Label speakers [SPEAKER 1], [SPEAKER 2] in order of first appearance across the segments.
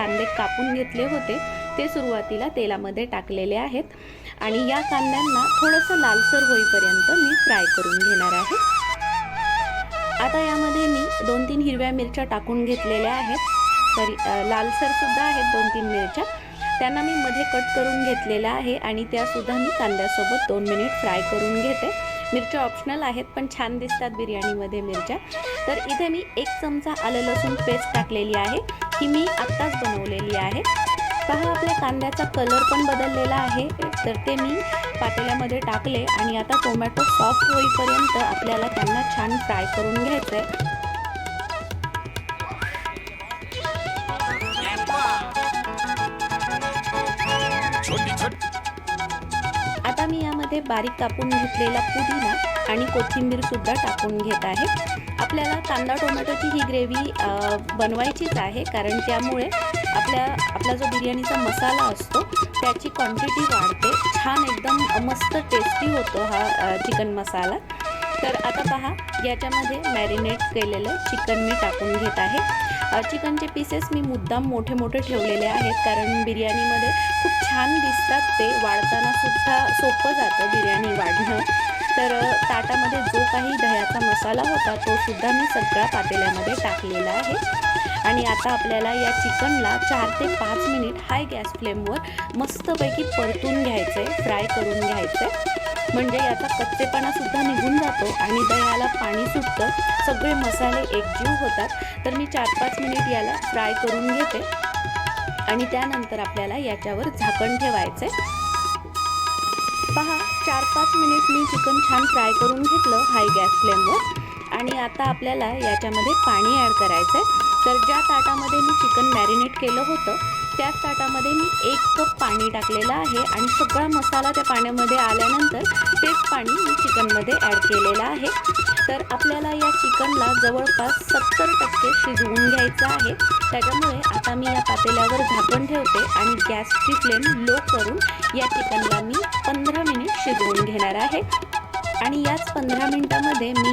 [SPEAKER 1] कांदे कापून घेतले होते ते सुरुवातीला तेलामध्ये टाकलेले आहेत. आणि या कांद्यांना थोडंसं लालसर होईपर्यंत मी फ्राय करून घेणार आहे. आता यामध्ये मी दोन तीन हिरव्या मिरच्या टाकून घेतलेल्या आहेत. तरी लालसरसुद्धा आहेत दोन तीन मिरच्या. त्यांना मी मध्ये कट करून घेतलेल्या आहे आणि त्यासुद्धा मी कांद्यासोबत दोन मिनिट फ्राय करून घेते. मिरच्या ऑप्शनल आहेत पण छान दिसतात बिर्याणीमध्ये मिरच्या. तर इथे मी एक चमचा आलं लसूण पेस्ट टाकलेली आहे. ही मी आत्ताच बनवलेली आहे. पहा आपल्या कांद्याचा कलर पण बदललेला आहे. तर ते मी पातेल्यामध्ये टाकले आणि आता टोमॅटो सॉफ्ट होईपर्यंत आपल्याला त्यांना छान फ्राय करून घ्यायचं आहे आता मी यामध्ये बारीक कापून घेतलेला पुदिना आणि कोथिंबीर सुद्धा टाकून घेत आहे. आपल्याला कांदा टोमॅटोची ही ग्रेव्ही बनवायचीच आहे. कारण त्यामुळे आपल्या आपला जो बिर्याणीचा मसाला असतो त्याची क्वांटिटी वाढते. छान एकदम मस्त टेस्टी होतो हा चिकन मसाला. तर आता पहा याच्यामध्ये मॅरिनेट केलेलं चिकन मी टाकून घेत आहे. चिकनचे पीसेस मी मुद्दाम मोठे मोठे ठेवलेले आहेत. कारण बिर्याणीमध्ये खूप छान दिसतात ते. वाढताना सुद्धा सोपं जातं बिर्याणी वाढणं. तर ताटामध्ये जो काही दह्याचा मसाला होता तो सुद्धा मी सगळा पातेल्यामध्ये टाकलेला आहे. आणि आता आपल्याला या चिकनला चार ते पाच मिनिट हाय गॅस फ्लेमवर मस्तपैकी परतून घ्यायचं आहे फ्राय करून घ्यायचं आहे म्हणजे याचा कच्चेपणासुद्धा निघून जातो आणि दह्याला पाणी सुटतं. सगळे मसाले एकजीव होतात. तर मी चार पाच मिनिट याला फ्राय करून घेते. आणि त्यानंतर आपल्याला याच्यावर झाकण ठेवायचं आहे पहा चार पाच मिनिट मी चिकन छान फ्राय करून घेतलं हाय गॅस फ्लेमवर. आणि आता आपल्याला याच्यामध्ये पाणी ॲड करायचं आहे तर ज्या ताटामध्ये मी चिकन मॅरिनेट केलं होतं त्याच ताटामध्ये मी एक कप पाणी टाकलेलं आहे आणि सगळा मसाला त्या पाण्यामध्ये आल्यानंतर तेच पाणी मी चिकनमध्ये ॲड केलेलं आहे. तर आपल्याला या चिकनला जवळपास सत्तर टक्के शिजवून घ्यायचं आहे. त्याच्यामुळे आता मी या पातेल्यावर झाकण ठेवते आणि गॅसची फ्लेम लो करून या चिकनला मी पंधरा मिनिट शिजवून घेणार आहे. आणि याच पंधरा मिनटामध्ये मी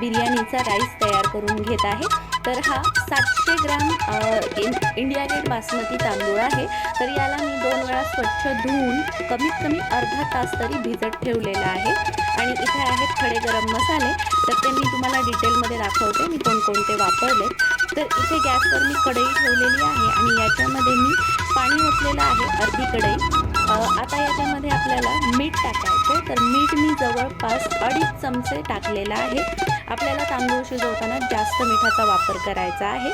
[SPEAKER 1] बिर्याणीचा राईस तयार करून घेत आहे. तर हा सातशे gram in India Gate basmati तांदूळ आहे. तर याला मी दोन वेळा स्वच्छ धुवून कमीत कमी अर्धा तास तरी भिजत ठेवलेला आहे. आणि इथे आहेत खडे गरम मसाले. तर ते मी तुम्हाला डिटेलमध्ये दाखवते मी कोणकोणते वापरले. तर इथे गॅसवर मी कढई ठेवलेली आहे आणि याच्यामध्ये मी पाणी ओतलेलं आहे अर्धी कढई. आता याच्यामध्ये आपल्याला मीठ टाकायचं तर मीठ मी जवळपास अडीच चमचे टाकलेला आहे. आपल्याला तांदूळ शिजवताना जास्त मिठाचा वापर करायचा आहे.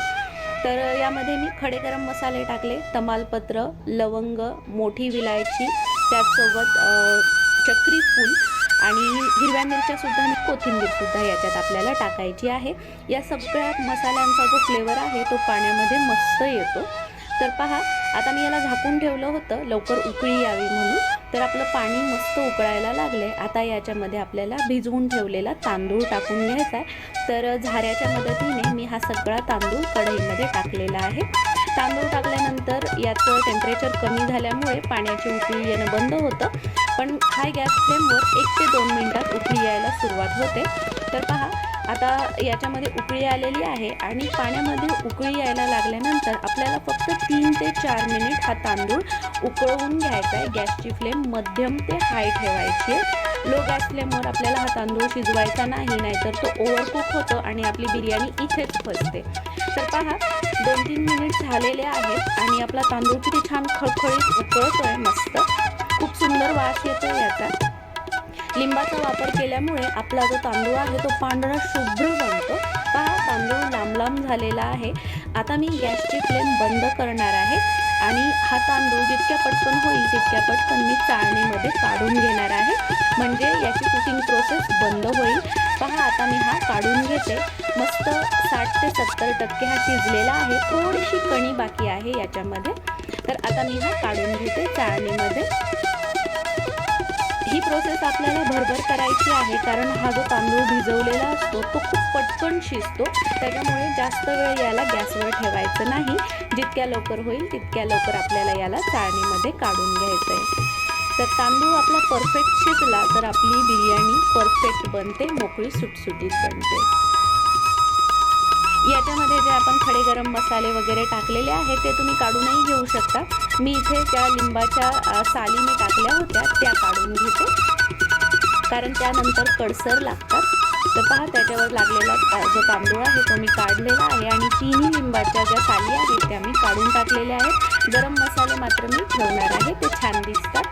[SPEAKER 1] तर यामध्ये मी खडे गरम मसाले टाकले. तमालपत्र लवंग मोठी विलायची त्याचसोबत चक्री फूल आणि हिरव्या मिरच्यासुद्धा आणि कोथिंबीरसुद्धा याच्यात आपल्याला टाकायची आहे. या सगळ्या मसाल्यांचा जो फ्लेवर आहे तो पाण्यामध्ये मस्त येतो. तर पहा आता मी याला झाकून ठेवलं होतं. लवकर उकळी यावी म्हणून. तर आपलं पाणी मस्त उकळायला लागले आता याच्यामध्ये आपल्याला भिजवून ठेवलेला तांदूळ टाकून घ्यायचा आहे. तर झाऱ्याच्या मदतीने मी हा सगळा तांदूळ कढईमध्ये टाकलेला आहे. तांदूळ टाकल्यानंतर याचं टेम्परेचर कमी झाल्यामुळे पाण्याची उकळी येणं बंद होतं. पण हाय गॅस फ्लेमवर एक ते दोन मिनटात उकळी यायला सुरुवात होते. तर पहा आता याच्यामध्ये उकळी आलेली आहे आणि पाण्यामध्ये उकळी यायला लागल्यानंतर आपल्याला फक्त तीन ते चार मिनिट हा तांदूळ उकळवून घ्यायचा आहे. गॅसची फ्लेम मध्यम ते हाय ठेवायची आहे. लो गॅस फ्लेमवर आपल्याला हा तांदूळ शिजवायचा नाही नाहीतर तो ओव्हरकुक होतो आणि आपली बिर्याणी इथेच फसते. तर पहा दोन तीन मिनिट झालेले आहेत आणि आपला तांदूळ किती छान खळखळीत उकळतोय मस्त. खूप सुंदर वास येतो याचा. लिंबाचा वापर केल्यामुळे आपला जो तांदूळ आहे तो पांढरा शुभ्र बनतो. पहा तांदूळ लांब लांब झालेला आहे. आता मी गॅसची फ्लेम बंद करणार आहे आणि हा तांदूळ जितक्या पटकन होईल तितक्या पटकन मी चाळणीमध्ये काढून घेणार आहे. म्हणजे याची कुकिंग प्रोसेस बंद होईल. पहा आता मी हा काढून घेते. मस्त साठ ते सत्तर टक्के हा शिजलेला आहे. थोडीशी कणी बाकी आहे याच्यामध्ये. तर आता मी हा काढून घेते चाळणीमध्ये. ही प्रोसेस आपल्याला भरभर करायची आहे. कारण हा जो तांदूळ भिजवलेला असतो तो खूप पटकन शिजतो. त्याच्यामुळे जास्त वेळ याला गॅसवर ठेवायचं नाही. जितक्या लवकर होईल तितक्या लवकर आपल्याला याला चाळणीमध्ये काढून घ्यायचं आहे तर तांदूळ आपला परफेक्ट शिजला तर आपली बिर्याणी परफेक्ट बनते मोकळी सुटसुटीत बनते. याच्यामध्ये जे आपण खडे गरम मसाले वगैरे टाकलेले आहेत ते तुम्ही काढूनही घेऊ शकता. मी इथे त्या लिंबाच्या सालीने साली मी टाकल्या होत्या त्या काढून घेते. कारण त्यानंतर कडसर लागतात. तर पहा त्याच्यावर लागलेला जो तांदूळ आहे तो मी काढलेला आहे. आणि तिन्ही लिंबाच्या ज्या साली आहेत त्या मी काढून टाकलेल्या आहेत. गरम मसाले मात्र मी ठेवणार आहे ते छान दिसतात.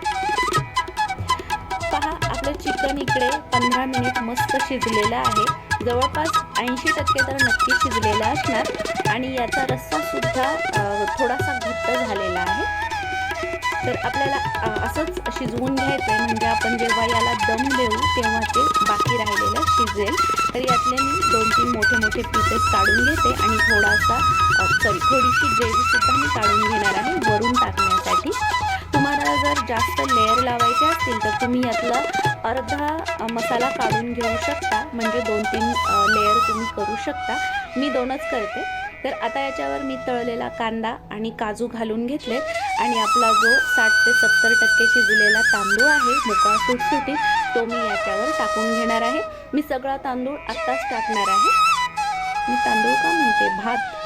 [SPEAKER 1] पहा आपलं चिकन इकडे पंधरा मिनिट मस्त शिजलेलं आहे. जवळपास ऐंशी टक्के तर नक्की शिजलेलं असणार आणि याचा रस्सासुद्धा थोडासा घट्ट झालेला आहे. तर आपल्याला असंच शिजवून घ्यायचं आहे म्हणजे आपण जेव्हा याला दम देऊ तेव्हा ते बाकी राहिलेलं शिजेल. तर यातले मी दोन तीन मोठे मोठे पीसेस काढून घेते आणि थोडासा सॉरी थोडीशी ग्रेव्हीसुद्धा मी काढून घेणार आहे वरून टाकण्यासाठी. तुम्हाला जर जास्त लेअर लावायचे असतील तर तुम्ही यातला अर्धा मसाला काढून घेऊ शकता. म्हणजे दोन तीन लेअर तुम्ही करू शकता. मी दोनच करते. तर आता याच्यावर मी तळलेला कांदा आणि काजू घालून घेतले. आणि आपला जो साठ ते सत्तर टक्के शिजलेला तांदूळ आहे मोकळा सुटसुटीत तो मी याच्यावर टाकून घेणार आहे. मी सगळा तांदूळ आत्ताच टाकणार आहे. मी तांदूळ का म्हणते? भात.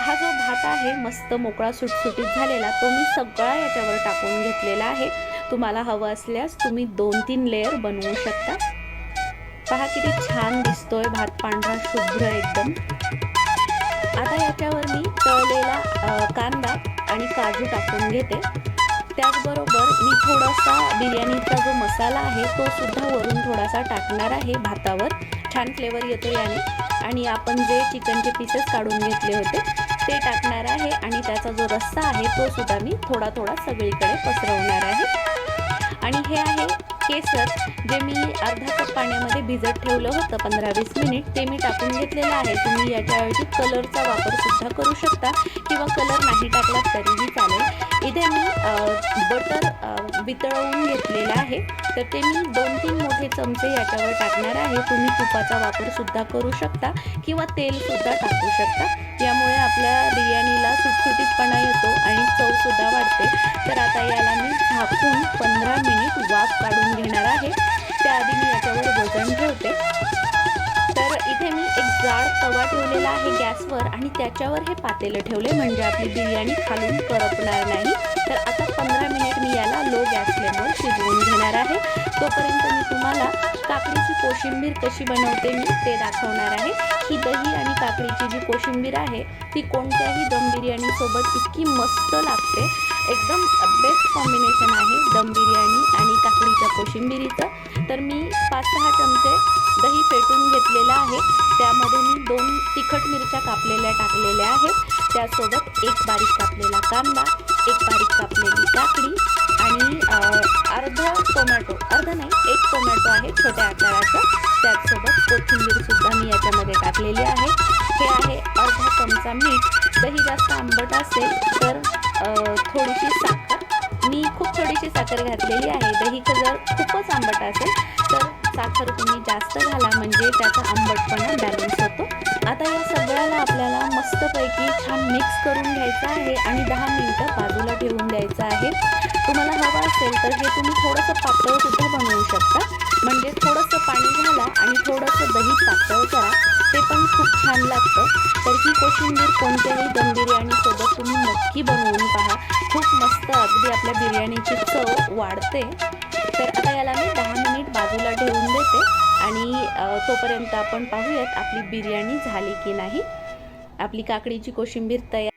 [SPEAKER 1] हा जो भात आहे मस्त मोकळा सुटसुटीत झालेला तो मी सगळा याच्यावर टाकून घेतलेला आहे. तुम्हाला हवं असल्यास तुम्ही दोन तीन लेअर बनवू शकता. पहा किती छान दिसतोय भात पांढरा शुभ्र एकदम. आता याच्यावर मी तळलेला कांदा आणि काजू टाकून घेते. त्याचबरोबर मी थोडासा बिर्याणीचा जो मसाला आहे तो सुद्धा वरून थोडासा टाकणार आहे भातावर. छान फ्लेवर येतो याने. आणि आपण जे चिकनचे पीसेस काढून घेतले होते ते टाकणार आहे आणि त्याचा जो रस्सा आहे तो सुद्धा मी थोडा थोडा सगळीकडे पसरवणार आहे. आणि हे आहे केसर जे मी अर्धा कप पाण्यामध्ये भिजत ठेवलं होतं पंधरा वीस मिनिट. ते मी टाकून घेतलेलं आहे. तुम्ही याच्याऐवजी कलरचा वापर सुद्धा करू शकता किंवा कलर नाही टाकला तरीही चालेल. इथे मी बटर वितळवून घेतलेलं आहे. तर ते मी दोन तीन मोठे चमचे याच्यावर टाकणार आहे. तुम्ही तुपाचा वापर सुद्धा करू शकता किंवा तेल सुद्धा टाकू शकता. यामुळे आपल्या बिर्याणीला सुटसुटीतपणा येतो आणि चवसुद्धा वाढते. तर आता याला मी झाकून पंधरा मिनिट वाफ काढून घेणार आहे. त्याआधी मी याच्यावर वजन ठेवते. तर इथे मी एक जाड तवा ठेवलेला आहे गॅसवर आणि त्याच्यावर हे पातेलं ठेवले म्हणजे आपली बिर्याणी खालून करपणार नाही. तर आता पंधरा मिनिट मी याला लो गॅस फ्लेमवर शिजवून घेणार आहे. तोपर्यंत मी तुम्हाला काकडीची कोशिंबीर कशी बनवते मी ते दाखवणार आहे. ही दही आणि काकडीची जी कोशिंबीर आहे ती कोणत्याही दम बिर्याणीसोबत इतकी मस्त लागते. एकदम बेस्ट कॉम्बिनेशन आहे दम बिर्याणी आणि काकडीच्या कोशिंबिरीचं. तर मी पाच सहा चमचे दही फेटून घेतलेलं आहे. त्यामध्ये मी दोन तिखट मिरच्या कापलेल्या टाकलेल्या आहेत. त्यासोबत एक बारीक कापलेला कांदा एक बारीक कापलेली काकडी आणि अर्धा टोमॅटो. अर्धा नाही एक टोमॅटो आहे छोट्या आकाराचं. त्याचसोबत कोथिंबीरसुद्धा मी याच्यामध्ये टाकलेली आहे. हे आहे अर्धा चमचा मीठ. दही जास्त आंबट असेल तर थोडीशी साखर. मी खूप थोडीशी साखर घातलेली आहे. दही जर खूपच आंबट असेल. तर साखर तुम्ही जास्त घाला म्हणजे त्याचा आंबटपणा बॅलन्स होतो. आता या सगळ्याला आपल्याला मस्तपैकी छान मिक्स करून घ्यायचं आहे आणि दहा मिनटं बाजूला ठेवून द्यायचं आहे. तुम्हाला हवं असेल तर हे तुम्ही थोडंसं पातळ सुद्धा बनवू शकता. म्हणजे थोडंसं पाणी घाला आणि थोडंसं दही पातळ करा. ते पण खूप छान लागतं. तर ही कोशिंबीर कोणत्याही दम बिर्याणीसोबत तुम्ही नक्की बनवून पहा. खूप मस्त अगदी आपल्या बिर्याणीची चव वाढते. तर आता याला मी दहा बाजूला ठेवून देते. आणि तोपर्यंत आपण पाहूयात आपली बिर्याणी झाली की नाही. आपली काकडीची कोशिंबीर तयार